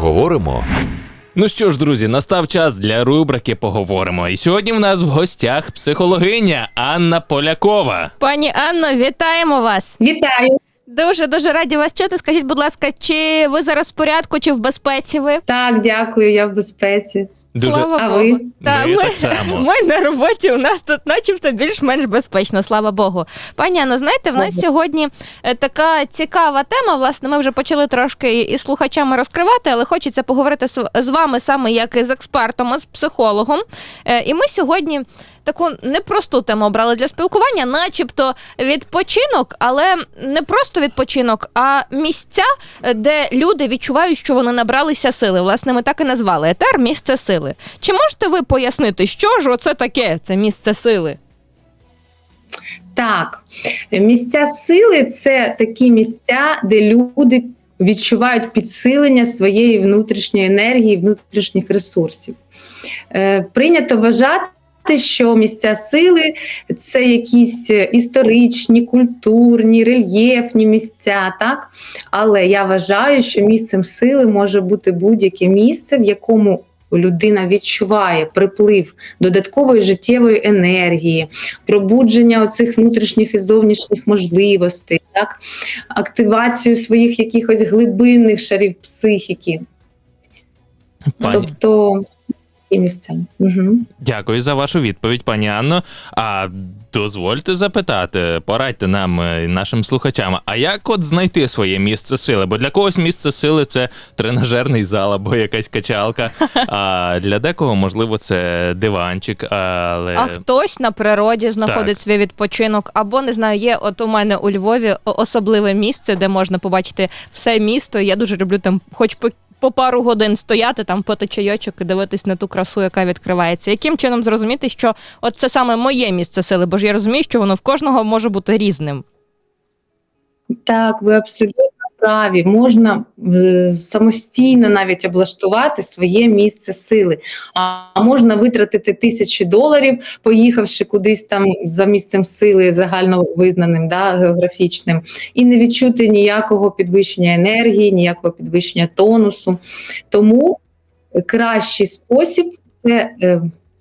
Поговоримо. Ну що ж, друзі, настав час для рубрики Поговоримо. І сьогодні в нас в гостях психологиня Анна Полякова. Пані Анно, вітаємо вас. Вітаю. Дуже дуже раді вас чути. Скажіть, будь ласка, чи ви зараз в порядку, чи в безпеці ви? Так, дякую, я в безпеці. Дуже Слава А Богу. ви? Та, Ми ми, так само. ми на роботі. У нас тут, начебто, більш-менш безпечно, слава Богу. Пані Анна, знаєте, в нас Богу. сьогодні е, така цікава тема. Власне, ми вже почали трошки і слухачами розкривати, але хочеться поговорити з вами саме як з експертом, з психологом. Е, І ми сьогодні. Таку непросту тему обрали для спілкування, начебто відпочинок, але не просто відпочинок, а місця, е, де люди відчувають, що вони набралися сили. Власне, ми так і назвали етер місце сили. Чи можете ви пояснити, що ж оце таке? Це місце сили? Так, місця сили це такі місця, де люди відчувають підсилення своєї внутрішньої енергії, внутрішніх ресурсів. Е, прийнято вважати. Що місця сили це якісь історичні, культурні, рельєфні місця, так? Але я вважаю, що місцем сили може бути будь-яке місце, в якому людина відчуває приплив додаткової життєвої енергії, пробудження оцих внутрішніх і зовнішніх можливостей, так? активацію своїх якихось глибинних шарів психіки. Пані, Тобто і місця. Угу. дякую за вашу відповідь, пані Анно. А дозвольте запитати, порадьте нам, е, нашим слухачам, а як от знайти своє місце сили? Бо для когось місце сили це тренажерний зал або якась качалка. А для декого, можливо, це диванчик. Але А хтось на природі знаходить Так. свій відпочинок, або не знаю, є от у мене у Львові особливе місце, де можна побачити все місто. Я дуже люблю там, хоч по. По пару годин стояти там пити чайочок і дивитись на ту красу, яка відкривається. Яким чином зрозуміти, що от це саме моє місце сили? Бо ж я розумію, що воно в кожного може бути різним. Так, ви абсолютно праві. Можна е, самостійно навіть облаштувати своє місце сили. А можна витратити тисячі доларів, поїхавши кудись там за місцем сили загально визнаним, да, географічним, і не відчути ніякого підвищення енергії, ніякого підвищення тонусу. Тому кращий спосіб це.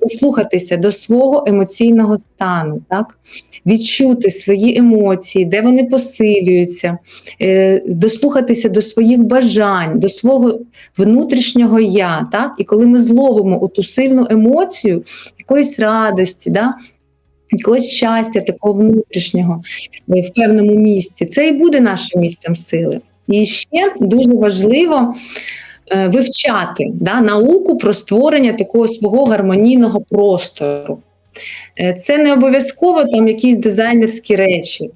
Прислухатися до свого емоційного стану, так? відчути свої емоції, де вони посилюються, е, дослухатися до своїх бажань, до свого внутрішнього я. Так? І коли ми зловимо ту сильну емоцію якоїсь радості, да? якогось щастя, такого внутрішнього е, в певному місці, це і буде нашим місцем сили. І ще дуже важливо вивчати да, науку про створення такого свого гармонійного простору. Е, Це не обов'язково там якісь дизайнерські речі.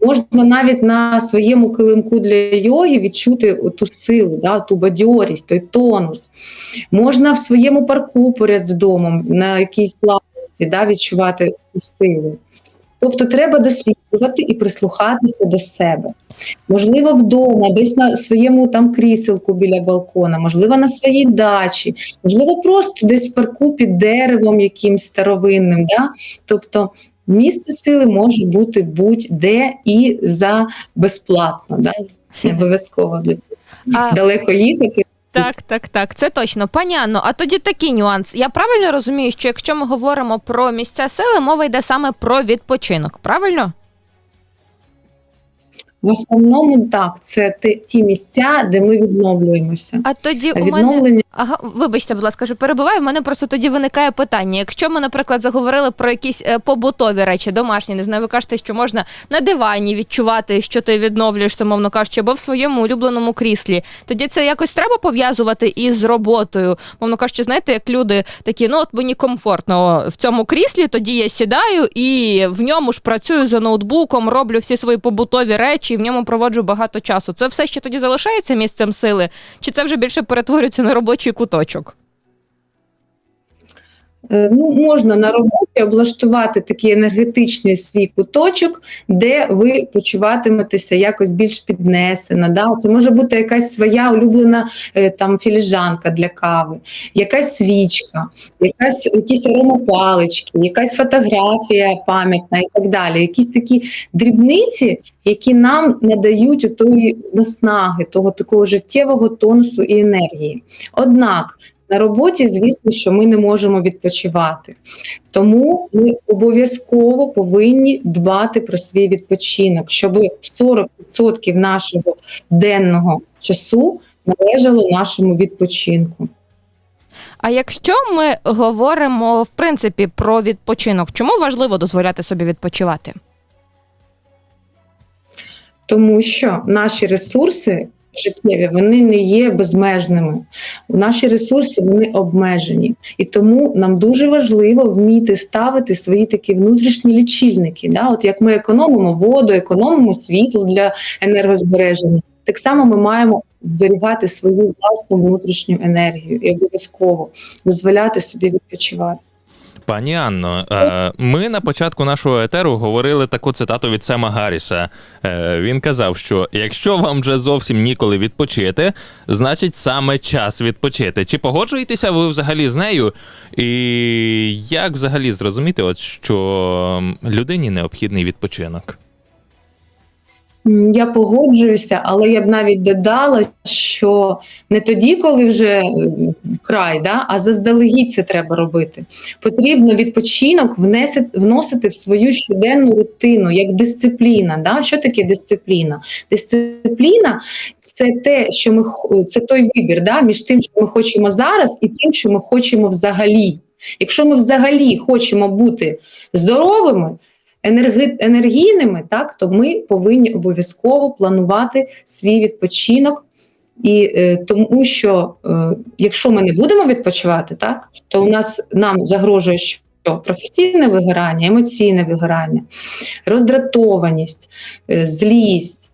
Можна навіть на своєму килимку для йоги відчути ту силу, да, ту бадьорість, той тонус. Можна в своєму парку поряд з домом на якійсь плавності да, відчувати цю силу. Тобто треба досліджувати і прислухатися до себе. Можливо, вдома, десь на своєму там кріселку біля балкона, можливо, на своїй дачі, можливо, просто десь в парку під деревом якимсь старовинним. Да? Тобто місце сили може бути будь-де і за безплатно. Да? Не обов'язково для цього А далеко їхати. Так, так, так, це точно. Пані Анно, а тоді такий нюанс. Я правильно розумію, що якщо ми говоримо про місця сили, мова йде саме про відпочинок, правильно? В основному так, це ті місця, де ми відновлюємося. А тоді у мене Відновлення ага, вибачте, будь ласка, перебуваю. У мене просто тоді виникає питання. Якщо ми, наприклад, заговорили про якісь е, побутові речі, домашні, не знаю, ви кажете, що можна на дивані відчувати, що ти відновлюєшся, мовно кажучи, або в своєму улюбленому кріслі. Тоді це якось треба пов'язувати із роботою. Мовно кажучи, знаєте, як люди такі, ну от мені комфортно в цьому кріслі, тоді я сідаю і в ньому ж працюю за ноутбуком, роблю всі свої побутові речі, і в ньому проводжу багато часу. Це все ще тоді залишається місцем сили, чи це вже більше перетворюється на робочий куточок? Е, Ну, можна на роботі облаштувати такий енергетичний свій куточок, де ви почуватиметеся якось більш піднесено. Да? Це може бути якась своя улюблена е, там філіжанка для кави, якась свічка, якась якісь аромапалички, якась фотографія пам'ятна і так далі. Якісь такі дрібниці, які нам надають тої наснаги, того такого життєвого тонусу і енергії. Однак на роботі, звісно, що ми не можемо відпочивати. Тому ми обов'язково повинні дбати про свій відпочинок, щоб 40% нашого денного часу належало нашому відпочинку. А якщо ми говоримо в принципі про відпочинок, чому важливо дозволяти собі відпочивати? Тому що наші ресурси життєві вони не є безмежними. Наші ресурси вони обмежені, і тому нам дуже важливо вміти ставити свої такі внутрішні лічильники. Да? От як ми економимо воду, економимо світло для енергозбереження, так само ми маємо зберігати свою власну внутрішню енергію і обов'язково дозволяти собі відпочивати. Пані Анно, е, ми на початку нашого етеру говорили таку цитату від Сема Гарріса. Е, Він казав, що якщо вам вже зовсім ніколи відпочити, значить саме час відпочити. Чи погоджуєтеся ви взагалі з нею? І як взагалі зрозуміти, от що людині необхідний відпочинок? Я погоджуюся, але я б навіть додала, що не тоді, коли вже е, вкрай, да, а заздалегідь це треба робити. Потрібно відпочинок внести, вносити в свою щоденну рутину як дисципліна. Да? Що таке дисципліна? Дисципліна це те, що ми це той вибір да, між тим, що ми хочемо зараз, і тим, що ми хочемо взагалі. Якщо ми взагалі хочемо бути здоровими, енерги- енергійними, так то ми повинні обов'язково планувати свій відпочинок. І е, тому, що е, якщо ми не будемо відпочивати, так то у нас нам загрожує що професійне вигорання, емоційне вигорання, роздратованість, е, злість,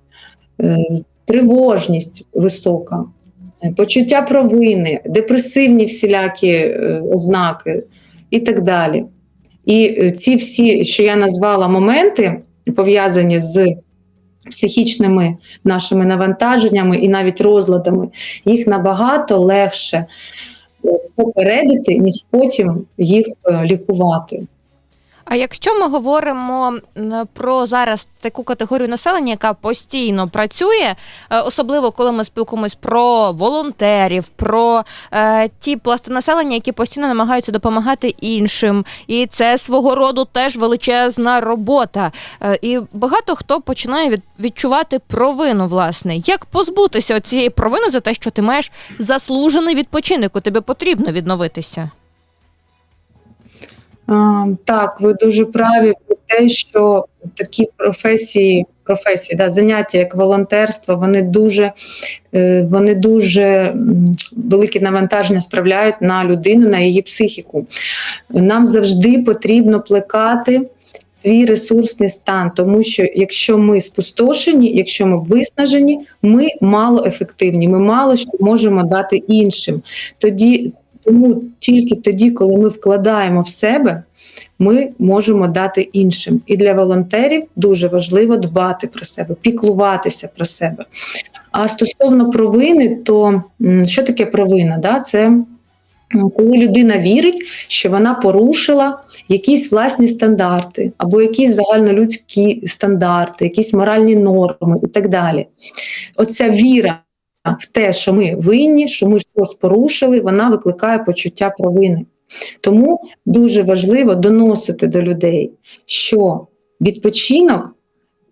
е, тривожність висока, почуття провини, депресивні всілякі е, ознаки і так далі. І е, ці всі, що я назвала моменти, пов'язані з психічними нашими навантаженнями і навіть розладами, їх набагато легше е, попередити, ніж потім їх е, лікувати. А якщо ми говоримо про зараз таку категорію населення, яка постійно працює, е, особливо коли ми спілкуємось про волонтерів, про е, ті пласти населення, які постійно намагаються допомагати іншим, і це свого роду теж величезна робота. Е, і багато хто починає від, відчувати провину, власне. Як позбутися цієї провини за те, що ти маєш заслужений відпочинок, у тебе потрібно відновитися? Так, ви дуже праві про те, що такі професії, професії, да, заняття як волонтерство, вони дуже, е, вони дуже велике навантаження справляють на людину, на її психіку. Нам завжди потрібно плекати. Свій ресурсний стан, тому що якщо ми спустошені, якщо ми виснажені, ми мало ефективні, ми мало що можемо дати іншим. Тоді тому тільки тоді, коли ми вкладаємо в себе, ми можемо дати іншим. І для волонтерів дуже важливо дбати про себе, піклуватися про себе. А стосовно провини, то що таке провина? Да? Це коли людина вірить, що вона порушила якісь власні стандарти, або якісь загальнолюдські стандарти, якісь моральні норми і так далі. Оця віра в те, що ми винні, що ми щось порушили, вона викликає почуття провини. Тому дуже важливо доносити до людей, що відпочинок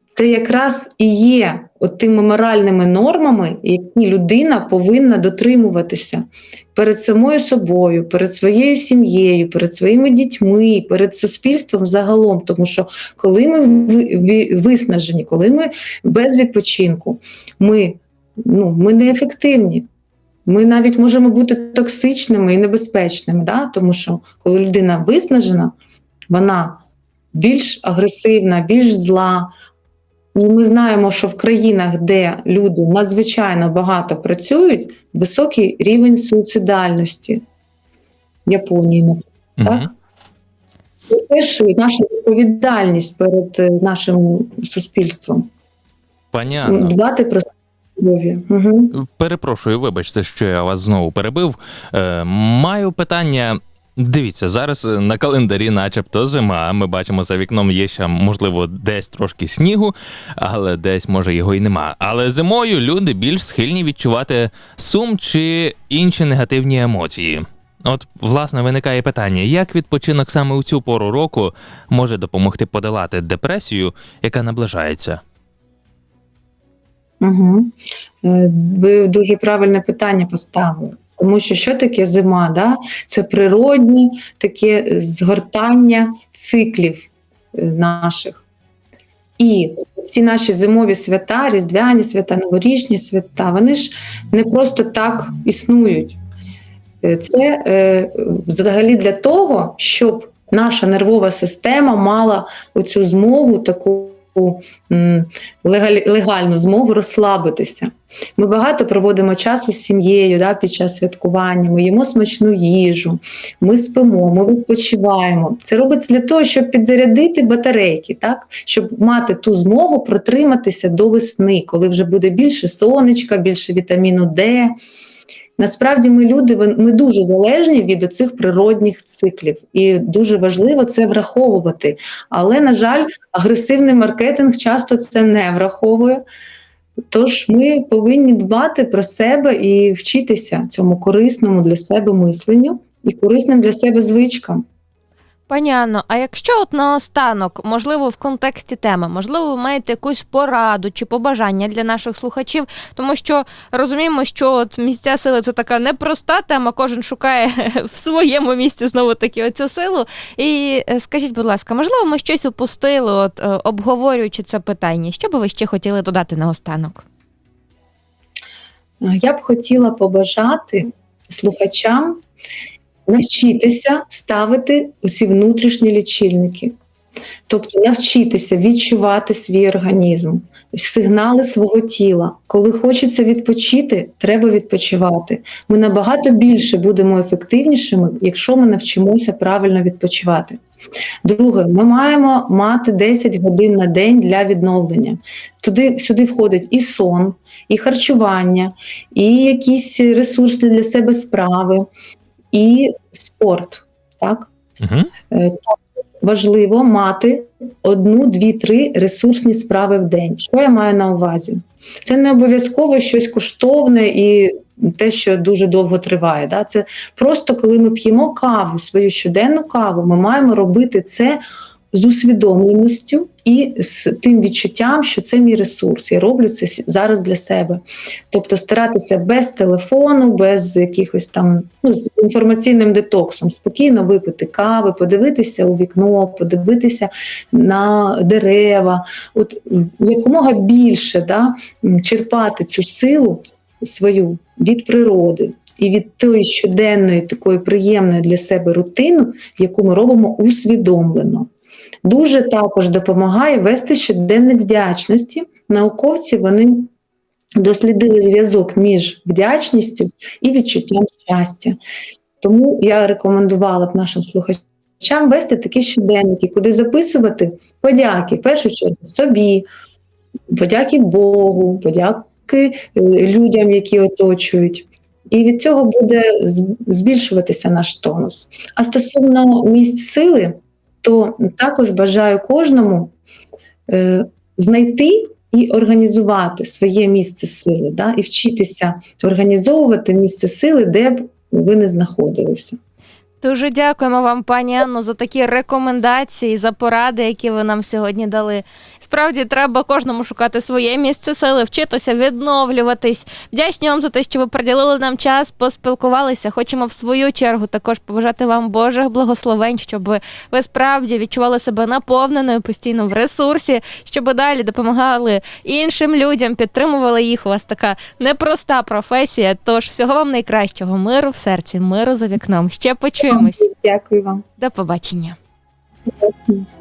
це якраз і є тими моральними нормами, які людина повинна дотримуватися перед самою собою, перед своєю сім'єю, перед своїми дітьми, перед суспільством загалом. Тому що коли ми ви- ви- виснажені, коли ми без відпочинку, ми, ну, ми неефективні. Ми навіть можемо бути токсичними і небезпечними, да? тому що коли людина виснажена, вона більш агресивна, більш зла. І ми знаємо, що в країнах, де люди надзвичайно багато працюють, високий рівень суїцидальності. Японії, наприклад. Так? Це ж наша відповідальність перед е, нашим суспільством. Понятно. Дбати про. Угу. Перепрошую, вибачте, що я вас знову перебив. Е, маю питання. Дивіться, зараз е, на календарі, начебто, зима. Ми бачимо за вікном є ще, можливо, десь трошки снігу, але десь може його і нема. Але зимою люди більш схильні відчувати сум чи інші негативні емоції. От, власне, виникає питання, як відпочинок саме у цю пору року може допомогти подолати депресію, яка наближається? Угу. Ви дуже правильне питання поставили. Тому що що таке зима? Да? Це природнє таке згортання циклів е, наших. І ці наші зимові свята, різдвяні свята, новорічні свята, вони ж не просто так існують. Е, Це е, взагалі для того, щоб наша нервова система мала оцю змогу таку легальну змогу розслабитися. Ми багато проводимо часу з сім'єю да, під час святкування, ми їмо смачну їжу, ми спимо, ми відпочиваємо. Це робиться для того, щоб підзарядити батарейки, так? щоб мати ту змогу протриматися до весни, коли вже буде більше сонечка, більше вітаміну Д. Насправді ми люди, ми дуже залежні від цих природних циклів, і дуже важливо це враховувати. Але, на жаль, агресивний маркетинг часто це не враховує. Тож ми повинні дбати про себе і вчитися цьому корисному для себе мисленню і корисним для себе звичкам. Пані Анно, а якщо от наостанок, можливо, в контексті теми, можливо, ви маєте якусь пораду чи побажання для наших слухачів, тому що розуміємо, що от місця сили це така непроста тема, кожен шукає в своєму місці знову таки оцю силу. І е, скажіть, будь ласка, можливо, ми щось упустили, от е, обговорюючи це питання, що би ви ще хотіли додати наостанок? Я б хотіла побажати слухачам навчитися ставити оці внутрішні лічильники. Тобто навчитися відчувати свій організм, сигнали свого тіла. Коли хочеться відпочити, треба відпочивати. Ми набагато більше будемо ефективнішими, якщо ми навчимося правильно відпочивати. Друге, ми маємо мати 10 годин на день для відновлення. Туди сюди входить і сон, і харчування, і якісь ресурсні для себе справи, і спорт. Так? Угу. Так, важливо мати одну, дві, три ресурсні справи в день. Що я маю на увазі? Це не обов'язково щось коштовне і те, що дуже довго триває. Да? Це просто коли ми п'ємо каву, свою щоденну каву, ми маємо робити це з усвідомленістю і з тим відчуттям, що це мій ресурс. Я роблю це зараз для себе. Тобто старатися без телефону, без якихось там ну, з інформаційним детоксом, спокійно випити кави, подивитися у вікно, подивитися на дерева, от якомога більше да, черпати цю силу свою від природи. І від тої щоденної такої приємної для себе рутини, яку ми робимо усвідомлено. Дуже також допомагає вести щоденник вдячності. Науковці вони дослідили зв'язок між вдячністю і відчуттям щастя. Тому я рекомендувала б нашим слухачам вести такі щоденники, куди записувати подяки, в першу чергу собі, подяки Богу, подяки е, людям, які оточують. І від цього буде збільшуватися наш тонус. А стосовно місць сили, то також бажаю кожному е, знайти і організувати своє місце сили, да, і вчитися організовувати місце сили, де б ви не знаходилися. Дуже дякуємо вам, пані Анно, за такі рекомендації, за поради, які ви нам сьогодні дали. Справді треба кожному шукати своє місце сили, вчитися відновлюватись. Вдячні вам за те, що ви приділили нам час, поспілкувалися. Хочемо в свою чергу також побажати вам Божих благословень, щоб ви, ви справді відчували себе наповненою постійно в ресурсі, щоб далі допомагали іншим людям, підтримували їх. У вас така непроста професія. Тож всього вам найкращого миру в серці, миру за вікном. Ще почуємось. Дякую вам. До побачення.